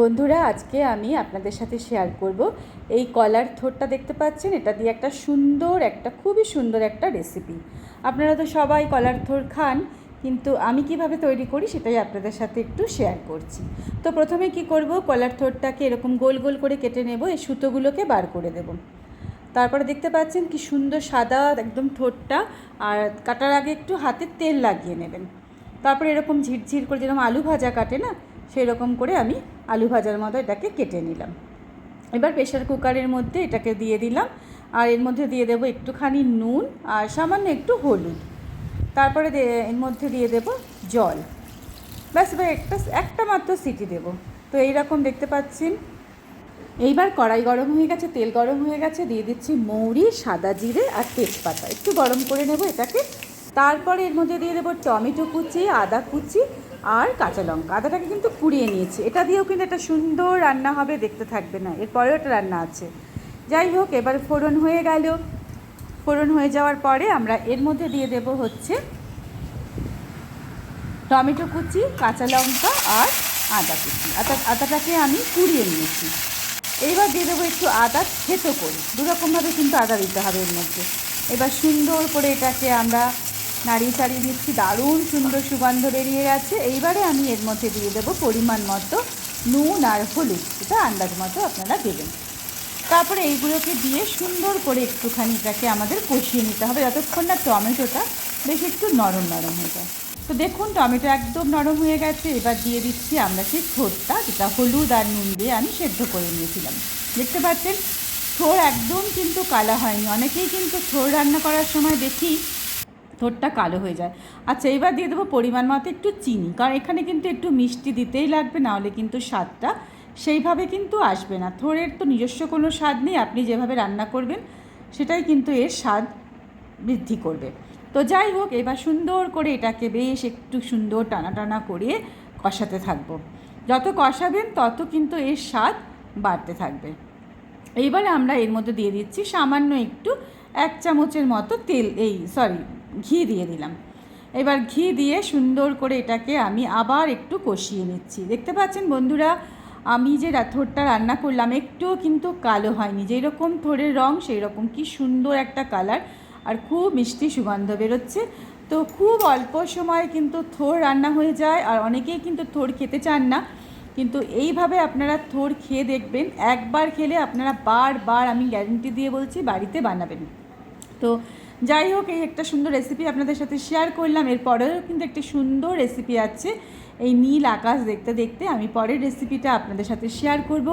বন্ধুরা, আজকে আমি আপনাদের সাথে শেয়ার করব। এই কলার থোরটা দেখতে পাচ্ছেন? এটা দিয়ে একটা সুন্দর, একটা খুবই সুন্দর একটা রেসিপি আপনারা তো সবাই কলার থোর খান, কিন্তু আমি কীভাবে তৈরি করি সেটাই আপনাদের সাথে একটু শেয়ার করছি। তো প্রথমে কি করব? কলার থোরটাকে এরকম গোল গোল করে কেটে নেব, এই সুতোগুলোকে বার করে দেব। তারপরে দেখতে পাচ্ছেন কি সুন্দর সাদা একদম ঠোঁটটা আর কাটার আগে একটু হাতে তেল লাগিয়ে নেবেন। তারপরে এরকম ঝিরঝির করে যেরকম আলু ভাজা কাটে না সেই রকম করে আমি আলু ভাজার মতো এটাকে কেটে নিলাম। এবার প্রেশার কুকারের মধ্যে এটাকে দিয়ে দিলাম। আর এর মধ্যে দিয়ে দেবো একটুখানি নুন আর সামান্য একটু হলুদ। তারপরে এর মধ্যে দিয়ে দেবো জল। ব্যাস, এবার একটা একটা মাত্র সিটি দেবো। তো এইরকম দেখতে পাচ্ছেন। এইবার কড়াই গরম হয়ে গেছে, তেল গরম হয়ে গেছে, দিয়ে দিচ্ছি মৌরি, সাদা জিরে আর তেজপাতা। একটু গরম করে নেব এটাকে। তারপরে এর মধ্যে দিয়ে দেবো টমেটো কুচি, আদা কুচি আর কাঁচা লঙ্কা। আদাটাকে কিন্তু কুড়িয়ে নিয়েছি। এটা দিয়েও কিন্তু একটা সুন্দর রান্না হবে, দেখতে থাকবে না। এরপরেও একটা রান্না আছে। যাই হোক, এবার ফোড়ন হয়ে গেল। ফোড়ন হয়ে যাওয়ার পরে আমরা এর মধ্যে দিয়ে দেব হচ্ছে টমেটো কুচি, কাঁচা লঙ্কা আর আদা কুচি। আদা, আদাটাকে আমি কুড়িয়ে নিয়েছি। এইবার দিয়ে দেবো একটু আদা থেতো করে। দুরকমভাবে কিন্তু আদা দিতে হবে এর মধ্যে। এবার সুন্দর করে এটাকে আমরা নাড়িয়ে চাড়িয়ে দিচ্ছি, দারুণ সুন্দর সুগন্ধ বেরিয়ে গেছে। এইবারে আমি এর মধ্যে দিয়ে দেবো পরিমাণ মতো নুন আর হলুদ, এটা আন্দাজ মতো আপনারা দেবেন। তারপরে এইগুলোকে দিয়ে সুন্দর করে একটুখানি এটাকে আমাদের কষিয়ে নিতে হবে, যতক্ষণ না টমেটোটা বেশ একটু নরম নরম হয়ে যায়। তো দেখুন, টমেটো একদম নরম হয়ে গেছে। এবার দিয়ে দিচ্ছি আমরা সেই ঠোঁটটা যেটা হলুদ আর নুন দিয়ে আমি সেদ্ধ করে নিয়েছিলাম। দেখতে পাচ্ছেন থোর একদম কিন্তু কালা হয়নি। অনেকেই কিন্তু থোর রান্না করার সময় দেখি থোরটা কালো হয়ে যায়। আচ্ছা এবার দিয়ে দেবো পরিমাণ মতো একটু চিনি। কারণ এখানে কিন্তু একটু মিষ্টি দিতেই লাগবে নাহলে কিন্তু স্বাদটা সেইভাবে কিন্তু আসবে না। থোরের তো নিজস্ব কোনো স্বাদ নেই, আপনি যেভাবে রান্না করবেন, সেটাই কিন্তু এর স্বাদ বৃদ্ধি করবে। তো যাই হোক, এবার সুন্দর করে এটাকে বেশ একটু সুন্দর টানা টানা করে কষাতে থাকব। যত কষাবেন, তত কিন্তু এর স্বাদ বাড়তে থাকবে। এইবারে আমরা এর মধ্যে দিয়ে দিচ্ছি সামান্য একটু এক চামচের মতো তেল, এই সরি ঘি দিয়ে দিলাম। এবার ঘি দিয়ে সুন্দর করে এটাকে আমি আবার একটু কষিয়ে নিচ্ছি। দেখতে পাচ্ছেন বন্ধুরা, আমি যে থোরটা রান্না করলাম একটুও কিন্তু কালো হয়নি। যেই রকম থোরের রং সেই রকম কি সুন্দর একটা কালার আর খুব মিষ্টি সুগন্ধ বেরোচ্ছে। তো খুব অল্প সময়ে কিন্তু থোর রান্না হয়ে যায় আর অনেকেই কিন্তু থোর খেতে চান না। কিন্তু এইভাবে আপনারা থোর খেয়ে দেখবেন, একবার খেলে আপনারা বারবার আমি গ্যারেন্টি দিয়ে বলছি বাড়িতে বানাবেন। তো যাই হোক, এই একটা সুন্দর রেসিপি আপনাদের সাথে শেয়ার করলাম। এরপরেও কিন্তু একটি সুন্দর রেসিপি আছে। এই নীল আকাশ দেখতে দেখতে আমি পরের রেসিপিটা আপনাদের সাথে শেয়ার করব।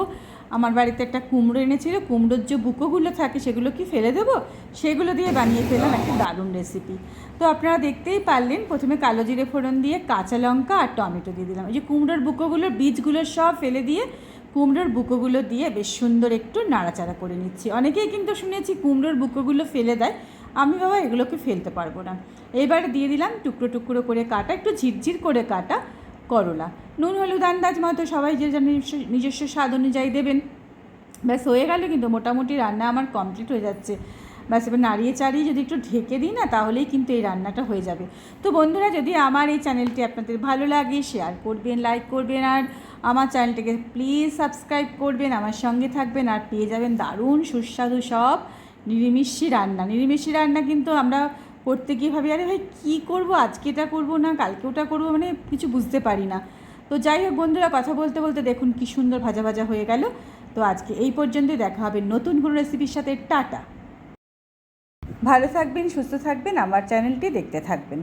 আমার বাড়িতে একটা কুমড়ো এনেছিল, কুমড়োর যে বুকোগুলো থাকে সেগুলো কি ফেলে দেবো? সেগুলো দিয়ে বানিয়ে ফেললাম একটা দারুণ রেসিপি তো আপনারা দেখতেই পারলেন, প্রথমে কালো জিরে ফোড়ন দিয়ে কাঁচা লঙ্কা আর টমেটো দিয়ে দিলাম। ওই যে কুমড়োর বুকোগুলোর বীজগুলো সব ফেলে দিয়ে কুমড়োর বুকোগুলো দিয়ে বেশ সুন্দর একটু নাড়াচাড়া করে নিচ্ছি। অনেকেই কিন্তু শুনেছি কুমড়োর বুকোগুলো ফেলে দেয় আমি বাবা এগুলোকে ফেলতে পারব না। এবারে দিয়ে দিলাম টুকরো টুকরো করে কাটা, একটু ঝিরঝির করে কাটা করলা। নুন, হলুদ, আন্দাজ মতো সবাই যে নিজস্ব- নিজস্ব স্বাদ অনুযায়ী দেবেন। ব্যাস, হয়ে গেল কিন্তু মোটামুটি রান্না আমার কমপ্লিট হয়ে যাচ্ছে। ব্যাস, এবার নাড়িয়ে চাড়িয়ে যদি একটু ঢেকে দিই না, তাহলেই কিন্তু এই রান্নাটা হয়ে যাবে। তো বন্ধুরা, যদি আমার এই চ্যানেলটি আপনাদের ভালো লাগে, শেয়ার করবেন, লাইক করবেন, আর আমার চ্যানেলটিকে প্লিজ সাবস্ক্রাইব করবেন, আমার সঙ্গে থাকবেন, আর পেয়ে যাবেন দারুণ সুস্বাদু সব নিরিমিষি রান্না। নিরিমিষি রান্না কিন্তু আমরা করতে গিয়ে ভাবি, আরে ভাই, কী করব? আজকে এটা করব না, কালকে ওটা করব? মানে কিছু বুঝতে পারি না। তো যাই হোক বন্ধুরা, কথা বলতে বলতে দেখুন কি সুন্দর ভাজা ভাজা হয়ে গেল। তো আজকে এই পর্যন্তই দেখা হবে নতুন কোনো রেসিপির সাথে। টাটা। ভালো থাকবেন, সুস্থ থাকবেন, আমার চ্যানেলটি দেখতে থাকবেন।